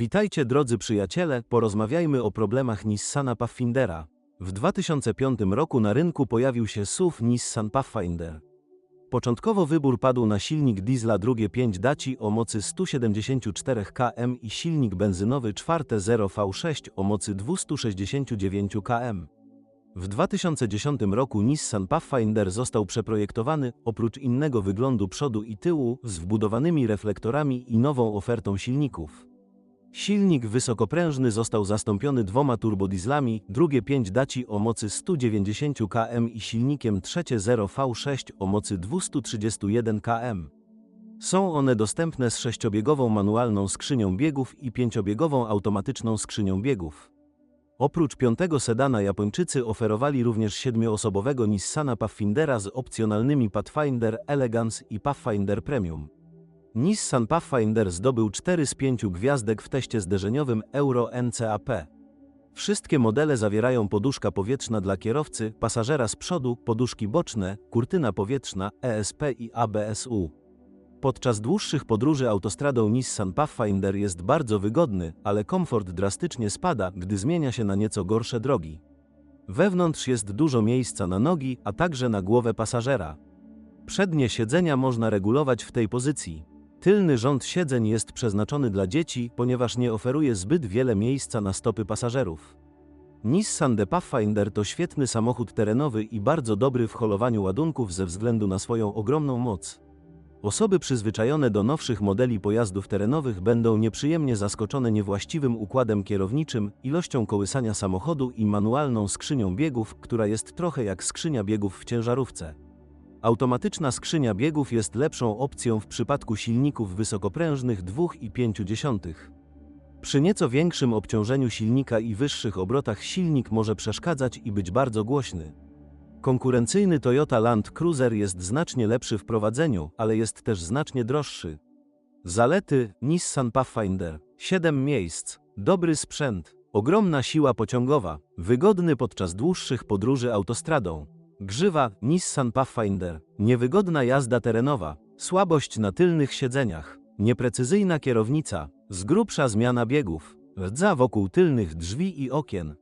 Witajcie drodzy przyjaciele, porozmawiajmy o problemach Nissana Pathfindera. W 2005 roku na rynku pojawił się SUV Nissan Pathfinder. Początkowo wybór padł na silnik diesla drugie 5 Daci o mocy 174 km i silnik benzynowy czwarte 0 V6 o mocy 269 km. W 2010 roku Nissan Pathfinder został przeprojektowany, oprócz innego wyglądu przodu i tyłu, z wbudowanymi reflektorami i nową ofertą silników. Silnik wysokoprężny został zastąpiony dwoma turbodizlami, drugie 5 Daci o mocy 190 km i silnikiem trzecie 0 V6 o mocy 231 km. Są one dostępne z sześciobiegową manualną skrzynią biegów i pięciobiegową automatyczną skrzynią biegów. Oprócz piątego sedana Japończycy oferowali również siedmioosobowego Nissana Pathfindera z opcjonalnymi Pathfinder Elegance i Pathfinder Premium. Nissan Pathfinder zdobył 4 z 5 gwiazdek w teście zderzeniowym Euro NCAP. Wszystkie modele zawierają poduszka powietrzna dla kierowcy, pasażera z przodu, poduszki boczne, kurtyna powietrzna, ESP i ABSU. Podczas dłuższych podróży autostradą Nissan Pathfinder jest bardzo wygodny, ale komfort drastycznie spada, gdy zmienia się na nieco gorsze drogi. Wewnątrz jest dużo miejsca na nogi, a także na głowę pasażera. Przednie siedzenia można regulować w tej pozycji. Tylny rząd siedzeń jest przeznaczony dla dzieci, ponieważ nie oferuje zbyt wiele miejsca na stopy pasażerów. Nissan The Pathfinder to świetny samochód terenowy i bardzo dobry w holowaniu ładunków ze względu na swoją ogromną moc. Osoby przyzwyczajone do nowszych modeli pojazdów terenowych będą nieprzyjemnie zaskoczone niewłaściwym układem kierowniczym, ilością kołysania samochodu i manualną skrzynią biegów, która jest trochę jak skrzynia biegów w ciężarówce. Automatyczna skrzynia biegów jest lepszą opcją w przypadku silników wysokoprężnych 2,5. Przy nieco większym obciążeniu silnika i wyższych obrotach silnik może przeszkadzać i być bardzo głośny. Konkurencyjny Toyota Land Cruiser jest znacznie lepszy w prowadzeniu, ale jest też znacznie droższy. Zalety Nissan Pathfinder 7 miejsc, dobry sprzęt, ogromna siła pociągowa, wygodny podczas dłuższych podróży autostradą. Grzywa Nissan Pathfinder, niewygodna jazda terenowa, słabość na tylnych siedzeniach, nieprecyzyjna kierownica, z grubsza zmiana biegów, rdza wokół tylnych drzwi i okien,